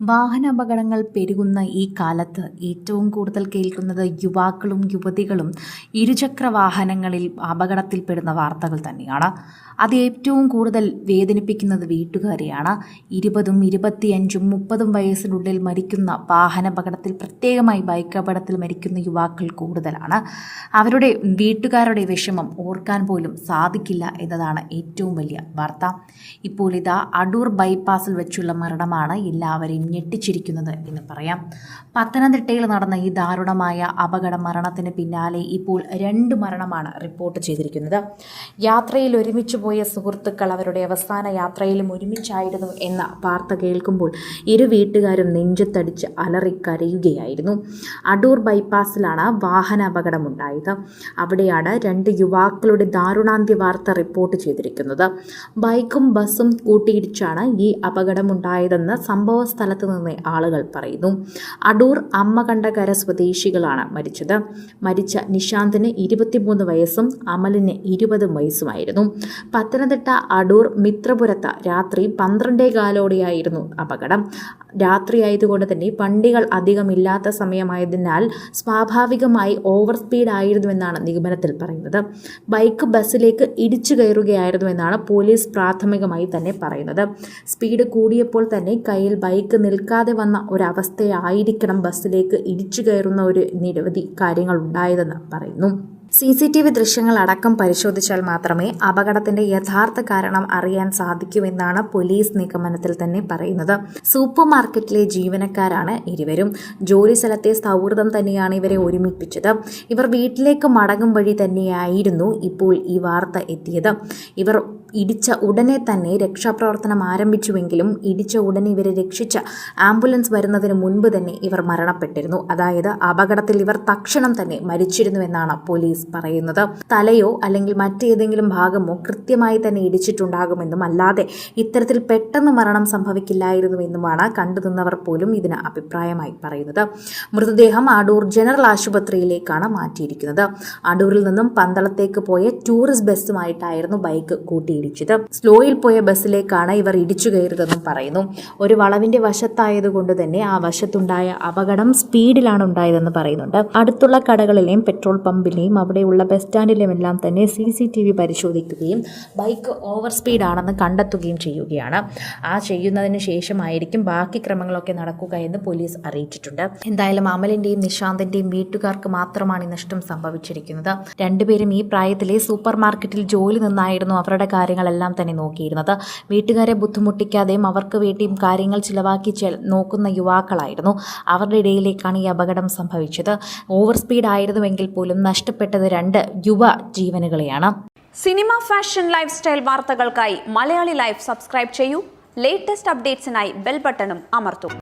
വാഹനാപകടങ്ങൾ പെരുകുന്ന ഈ കാലത്ത് ഏറ്റവും കൂടുതൽ കേൾക്കുന്നത് യുവാക്കളും യുവതികളും ഇരുചക്ര വാഹനങ്ങളിൽ അപകടത്തിൽപ്പെടുന്ന വാർത്തകൾ തന്നെയാണ്. അത് ഏറ്റവും കൂടുതൽ വേദനിപ്പിക്കുന്നത് വീട്ടുകാരെയാണ്. ഇരുപതും ഇരുപത്തിയഞ്ചും മുപ്പതും വയസ്സിനുള്ളിൽ മരിക്കുന്ന വാഹനാപകടത്തിൽ പ്രത്യേകമായി ബൈക്ക് അപകടത്തിൽ മരിക്കുന്ന യുവാക്കൾ കൂടുതലാണ്. അവരുടെ വീട്ടുകാരുടെ വിഷമം ഓർക്കാൻ പോലും സാധിക്കില്ല എന്നതാണ് ഏറ്റവും വലിയ വാർത്ത. ഇപ്പോൾ ഇതാ അടൂർ ബൈപ്പാസിൽ വെച്ചുള്ള മരണമാണ് എല്ലാവരെയും ഞെട്ടിച്ചിരിക്കുന്നത് എന്ന് പറയാം. പത്തനംതിട്ടയിൽ നടന്ന ഈ ദാരുണമായ അപകട മരണത്തിന് പിന്നാലെ ഇപ്പോൾ രണ്ട് മരണമാണ് റിപ്പോർട്ട് ചെയ്തിരിക്കുന്നത്. യാത്രയിൽ ഒരുമിച്ച് പോയ സുഹൃത്തുക്കൾ അവരുടെ അവസാന യാത്രയിലും ഒരുമിച്ചായിരുന്നു എന്ന വാർത്ത കേൾക്കുമ്പോൾ ഇരു വീട്ടുകാരും നെഞ്ചത്തടിച്ച് അലറിക്കരയുകയായിരുന്നു. അടൂർ ബൈപ്പാസിലാണ് വാഹന അപകടമുണ്ടായത്. അവിടെയാണ് രണ്ട് യുവാക്കളുടെ ദാരുണാന്ത്യ വാർത്ത റിപ്പോർട്ട് ചെയ്തിരിക്കുന്നത്. ബൈക്കും ബസ്സും കൂട്ടിയിടിച്ചാണ് ഈ അപകടമുണ്ടായതെന്ന് സംഭവ നിന്ന് ആളുകൾ പറയുന്നു. അടൂർ അമ്മകണ്ഠകര സ്വദേശികളാണ് മരിച്ചത്. മരിച്ച നിശാന്തിന് ഇരുപത്തിമൂന്ന് വയസ്സും അമലിന് ഇരുപത് വയസ്സുമായിരുന്നു. പത്തനംതിട്ട അടൂർ മിത്രപുരത്ത് രാത്രി പന്ത്രണ്ടേ കാലോടെയായിരുന്നു അപകടം. രാത്രിയായതുകൊണ്ട് തന്നെ വണ്ടികൾ അധികമില്ലാത്ത സമയമായതിനാൽ സ്വാഭാവികമായി ഓവർ സ്പീഡ് ആയിരുന്നുവെന്നാണ് നിഗമനത്തിൽ പറയുന്നത്. ബൈക്ക് ബസ്സിലേക്ക് ഇടിച്ചു കയറുകയായിരുന്നുവെന്നാണ് പോലീസ് പ്രാഥമികമായി തന്നെ പറയുന്നത്. സ്പീഡ് കൂടിയപ്പോൾ തന്നെ കയ്യിൽ ബൈക്ക് നിൽക്കാതെ വന്ന ഒരവസ്ഥയായിരിക്കണം ബസ്സിലേക്ക് ഇടിച്ചു കയറുന്ന ഒരു നിരവധി കാര്യങ്ങൾ ഉണ്ടായതെന്ന് പറയുന്നു. സി സി ടി വി ദൃശ്യങ്ങൾ അടക്കം പരിശോധിച്ചാൽ മാത്രമേ അപകടത്തിന്റെ യഥാർത്ഥ കാരണം അറിയാൻ സാധിക്കുമെന്നാണ് പോലീസ് നിഗമനത്തിൽ തന്നെ പറയുന്നത്. സൂപ്പർ മാർക്കറ്റിലെ ജീവനക്കാരാണ് ഇരുവരും. ജോലി സ്ഥലത്തെ സൗഹൃദം തന്നെയാണ് ഇവരെ ഒരുമിപ്പിച്ചത്. ഇവർ വീട്ടിലേക്ക് മടങ്ങും വഴി തന്നെയായിരുന്നു ഇപ്പോൾ ഈ വാർത്ത എത്തിയത്. ഇവർ ഇടിച്ച ഉടനെ തന്നെ രക്ഷാപ്രവർത്തനം ആരംഭിച്ചുവെങ്കിലും ഇടിച്ച ഉടനെ ഇവരെ രക്ഷിച്ച ആംബുലൻസ് വരുന്നതിന് മുൻപ് തന്നെ ഇവർ മരണപ്പെട്ടിരുന്നു. അതായത് അപകടത്തിൽ ഇവർ തക്ഷണം തന്നെ മരിച്ചിരുന്നുവെന്നാണ് പോലീസ് പറയുന്നത്. തലയോ അല്ലെങ്കിൽ മറ്റേതെങ്കിലും ഭാഗമോ കൃത്യമായി തന്നെ ഇടിച്ചിട്ടുണ്ടാകുമെന്നും അല്ലാതെ ഇത്തരത്തിൽ പെട്ടെന്ന് മരണം സംഭവിക്കില്ലായിരുന്നുവെന്നുമാണ് കണ്ടുനിന്നവർ പോലും ഇതിന് അഭിപ്രായമായി പറയുന്നത്. മൃതദേഹം അടൂർ ജനറൽ ആശുപത്രിയിലേക്കാണ് മാറ്റിയിരിക്കുന്നത്. അടൂരിൽ നിന്നും പന്തളത്തേക്ക് പോയ ടൂറിസ്റ്റ് ബസ്സുമായിട്ടായിരുന്നു ബൈക്ക് കൂട്ടിയിടിച്ചത്. സ്ലോയിൽ പോയ ബസ്സിലേക്കാണ് ഇവർ ഇടിച്ചു കയറിയതെന്നും പറയുന്നു. ഒരു വളവിന്റെ വശത്തായതുകൊണ്ട് തന്നെ ആ വശത്തുണ്ടായ അപകടം സ്പീഡിലാണ് ഉണ്ടായതെന്ന് പറയുന്നുണ്ട്. അടുത്തുള്ള കടകളിലെയും പെട്രോൾ പമ്പിലെയും അവിടെയുള്ള ബസ് സ്റ്റാൻഡിലുമെല്ലാം തന്നെ സി സി ടി വി പരിശോധിക്കുകയും ബൈക്ക് ഓവർ സ്പീഡാണെന്ന് കണ്ടെത്തുകയും ചെയ്യുകയാണ്. ആ ചെയ്യുന്നതിന് ശേഷമായിരിക്കും ബാക്കി ക്രമങ്ങളൊക്കെ നടക്കുക എന്ന് പോലീസ് അറിയിച്ചിട്ടുണ്ട്. എന്തായാലും അമലിന്റെയും നിശാന്തിന്റെയും വീട്ടുകാർക്ക് മാത്രമാണ് ഈ നഷ്ടം സംഭവിച്ചിരിക്കുന്നത്. രണ്ടുപേരും ഈ പ്രായത്തിലെ സൂപ്പർ മാർക്കറ്റിൽ ജോലി നിന്നായിരുന്നു അവരുടെ കാര്യങ്ങളെല്ലാം തന്നെ നോക്കിയിരുന്നത്. വീട്ടുകാരെ ബുദ്ധിമുട്ടിക്കാതെയും അവർക്ക് വേണ്ടിയും കാര്യങ്ങൾ ചിലവാക്കി നോക്കുന്ന യുവാക്കളായിരുന്നു. അവരുടെ ഇടയിലേക്കാണ് ഈ അപകടം സംഭവിച്ചത്. ഓവർ സ്പീഡ് ആയിരുന്നുവെങ്കിൽ പോലും നഷ്ടപ്പെട്ടത് രണ്ട് യുവ ജീവനുകളെയാണ്. സിനിമ ഫാഷൻ ലൈഫ് സ്റ്റൈൽ വാർത്തകൾക്കായി മലയാളി ലൈഫ് സബ്സ്ക്രൈബ് ചെയ്യൂ. ലേറ്റസ്റ്റ് അപ്ഡേറ്റ്സിനായി ബെൽ ബട്ടണും അമർത്തും.